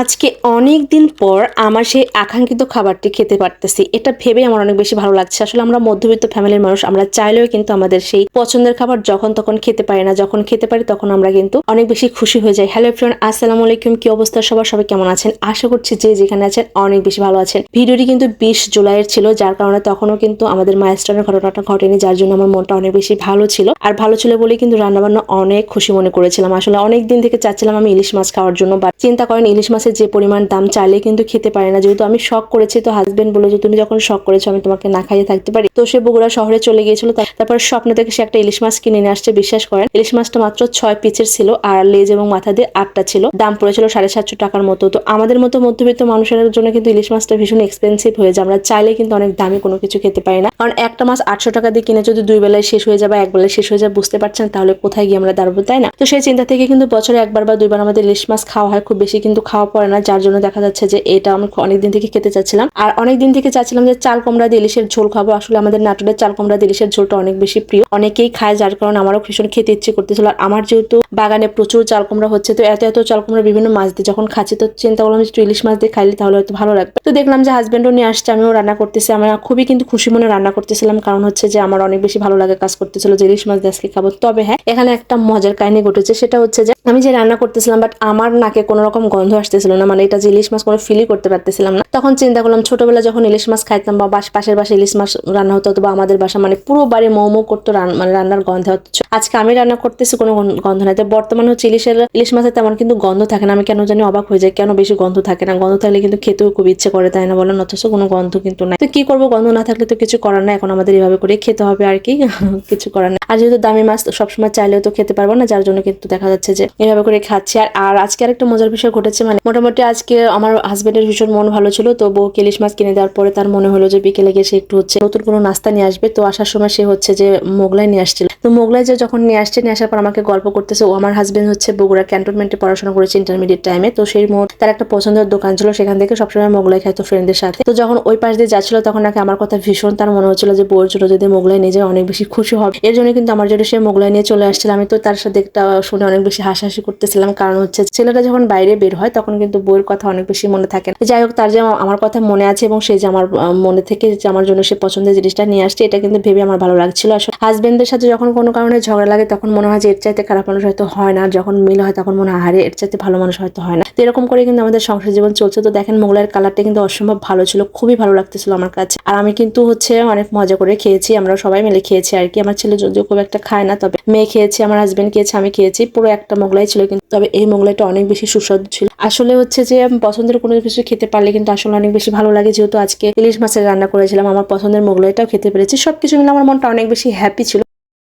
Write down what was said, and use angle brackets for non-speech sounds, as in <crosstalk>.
আজকে অনেক দিন পর আমার সেই আকাঙ্ক্ষিত খাবারটি খেতে পারতেছি। এটা ভেবে আমার অনেক বেশি ভালো লাগছে। আসলে আমরা মধ্যবিত্ত ফ্যামিলির মানুষ, আমরা চাইলেও কিন্তু আমাদের সেই পছন্দের খাবার যখন তখন খেতে পারি না। যখন খেতে পারি তখন আমরা কিন্তু অনেক বেশি খুশি হয়ে যাই। হ্যালো ফ্রেন্ড আসসালামু আলাইকুম। কি অবস্থা সবার? সবাই কেমন আছেন? আশা করছি যে যেখানে আছেন অনেক বেশি ভালো আছেন। ভিডিওটি কিন্তু বিশ জুলাইয়ের ছিল, যার কারণে তখনও কিন্তু আমাদের মাইস্টনের ঘটনাটা ঘটেনি, যার জন্য আমার মনটা অনেক বেশি ভালো ছিল। আর ভালো ছিল বলেই কিন্তু রান্নাবান্না অনেক খুশি মনে করেছিলাম। আসলে অনেক দিন থেকে চাচ্ছিলাম আমি ইলিশ মাছ খাওয়ার জন্য বা চিন্তা করেন ইলিশ মাছের যে পরিমাণ দাম চাইলে কিন্তু খেতে পারে না। যেহেতু আমি শখ করেছি, তো হাজবেন্ড বলে যে, তুমি যখন শখ করেছ, আমি তোমাকে না খাইয়ে থাকতে পারি। তো সে বগুড়া শহরে চলে গিয়েছিল। তারপর স্বপ্ন থেকে সে একটা ইলিশ মাছ কিনে নিয়ে আসছে, বিশ্বাস করেন। ইলিশ মাছটা মাত্র ছয় পিচের ছিল, আর লেজ এবং মাথা দিয়ে আটটা ছিল। দাম পড়েছিল সাড়ে সাতশো টাকার মতো। তো আমাদের মতো মধ্যবিত্ত মানুষের জন্য কিন্তু ইলিশ মাছটা ভীষণ এক্সপেন্সিভ হয়ে যায়। আমরা চাইলে কিন্তু অনেক দামি কোনো কিছু খেতে পারি না। কারণ একটা মাছ আটশো টাকা দিয়ে কিনে যদি দুই বেলায় শেষ হয়ে যায় বা এক বেলায় শেষ হয়ে যায়, বুঝতে পারছেন তাহলে কোথায় গিয়ে আমরা দাঁড়াবো, তাই না? তো সেই চিন্তা থেকে কিন্তু বছরে একবার বা দুইবার আমাদের ইলিশ মাছ খাওয়া হয়। খুব বেশি কিন্তু খাওয়া পড়ে না, যার জন্য দেখা যাচ্ছে যে এটা আমি অনেকদিন থেকে খেতে চাচ্ছিলাম। আর অনেকদিন থেকে চাচ্ছিলাম যে চাল কুমড়া দিয়ে ইলিশের ঝোল খাব। আসলে আমাদের নাটোরের চাল কুমড়া দিয়ে ইলিশের ঝোলটা অনেক বেশি প্রিয়। অনেকেই খায়, যার কারণে আমারও ভীষণ খেতে ইচ্ছে করতেছিল। আর আমার যেহেতু বাগানে প্রচুর চাল কুমড়া হচ্ছে, তো এত এত চাল কুমড়া বিভিন্ন মাছ দিয়ে যখন খাচ্ছি, তো চিন্তা করলাম যে ইলিশ মাছ দিয়ে খাইলে তাহলে হয়তো ভালো লাগবে। তো দেখলাম যে হাজবেন্ডও নিয়ে আসছে, আমিও রান্না করতেছি। আমরা খুবই কিন্তু খুশি মনে রান্না করতেছিলাম, কারণ হচ্ছে যে আমার অনেক বেশি ভালো লাগে কাজ করতেছিল যে ইলিশ মাছ দিয়ে আজকে খাব। তবে হ্যাঁ এখানে একটা মজার কাহিনী ঘটেছে। সেটা হচ্ছে যে আমি যে রান্না করতেছিলাম বাট আমার নাকে কোনো রকম গন্ধ আসতেছিল না মানে এটা যে ইলিশ মাছ কোনো ফিলই করতে পারতেছিলাম না। তখন চিন্তা করলাম ছোটবেলা যখন ইলিশ মাছ খাইতাম বা বাস- পাশের বাসায় ইলিশ মাছ রান্না হতো অথবা আমাদের বাসা মানে পুরো বাড়ি মৌ মৌ করতো মানে রান্নার গন্ধে হচ্ছে আজকে আমি রান্না করতেছি কোনো গন্ধ নাই। তো বর্তমানে হচ্ছে ইলিশের ইলিশ মাছের তেমন কিন্তু গন্ধ থাকে না। আমি কেন জানি অবাক হয়ে যাই, কেন বেশি গন্ধ থাকে না? গন্ধ থাকলে কিন্তু খেতেও খুব ইচ্ছে করে, তাই না বলেন? অথচ কোনো গন্ধ কিন্তু নাই। তো কি করব? গন্ধ না থাকলে তো কিছু করার না এখন আমাদের এভাবে করে খেতে হবে আর কি। <laughs> কিছু করার না আর যেহেতু দামি মাছ সবসময় চাইলেও তো খেতে পারব না, যার জন্য কিন্তু দেখা যাচ্ছে যে এভাবে করে খাচ্ছি। আর আর আজকে আরেকটা মজার বিষয় ঘটেছে মানে মোটামুটি আজকে আমার হাজবেন্ডের ভীষণ মন ভালো ছিল তো বউ কেলিশ মাছ কিনে দেওয়ার পরে তার মনে হলো যে বিকেলে গিয়ে সে একটু হচ্ছে নতুন কোনো নাস্তা নিয়ে আসবে। তো আসার সময় সে হচ্ছে যে মোগলাই নিয়ে আসছিল। তো মোগলাই যে যখন নিয়ে আসছে, নিয়ে আসার পর আমাকে গল্প করতেছে, ও আমার হাজবেন্ড হচ্ছে বগুড়া ক্যান্টনমেন্টে পড়াশোনা করেছে ইন্টারমিডিয়েট টাইমে তো সেই মুহূর্তে তার একটা পছন্দের দোকান ছিল, সেখান থেকে সবসময় মোগলাই খাইতো ফ্রেন্ডের সাথে। তো যখন ওই পাশ দিয়ে যাচ্ছিল, তখন নাকি আমার কথা ভীষণ তার মনে হচ্ছিল যে বউর জন্য যদি মোগলাই নিয়ে যায়, অনেক বেশি খুশি হবে। এর জন্য কিন্তু আমার জন্য সে মোগলাই নিয়ে চলে আসছিল। আমি তো তার সাথে একটা শুনে অনেক বেশি হাসাহাসি করতেছিলাম। কারণ হচ্ছে, ছেলেটা যখন বাইরে বের হয়, তখন কিন্তু বউয়ের কথা অনেক বেশি মনে থাকে। যাই হোক, তার যে আমার- কথা মনে আছে এবং সে যে আমার মনে থেকে যে আমার জন্য সে পছন্দের জিনিসটা নিয়ে আসছে, এটা কিন্তু ভেবে আমার ভালো লাগছিল। আসলে হাজবেন্ডের সাথে যখন কোনো কারণে ঝগড়া লাগে, তখন মনে হয় যে এর চাইতে খারাপ মানুষ হয়তো হয় না। যখন মিল হয়, তখন মনে হয় হারে এর চাইতে ভালো মানুষ হয়তো হয় না। তো এরকম করে কিন্তু আমাদের সংসার জীবন চলছে। তো দেখেন, মোগলাইয়ের কালারটা কিন্তু অসম্ভব ভালো ছিল, খুবই ভালো লাগতেছিল আমার কাছে। আর আমি কিন্তু হচ্ছে অনেক মজা করে খেয়েছি, আমরা সবাই মিলে খেয়েছি আর কি। আমার ছেলে যদিও খুব একটা খায় না, তবে মেয়ে খেয়েছে, আমার হাজব্যান্ড খেয়েছে, আমি খেয়েছি, পুরো একটা মোগলাই ছিল কিন্তু। তবে এই মোগলাইটা অনেক বেশি সুস্বাদু ছিল। আসলে হচ্ছে যে পছন্দের কোনো কিছু খেতে পারলে কিন্তু আসলে অনেক বেশি ভালো লাগে। যেহেতু আজকে ইলিশ মাছের রান্না করেছিলাম, আমার পছন্দের মোগলাইটাও খেতে পেরেছি। সবকিছু মিলে আমার মনটা অনেক বেশি হ্যাপি ছিল।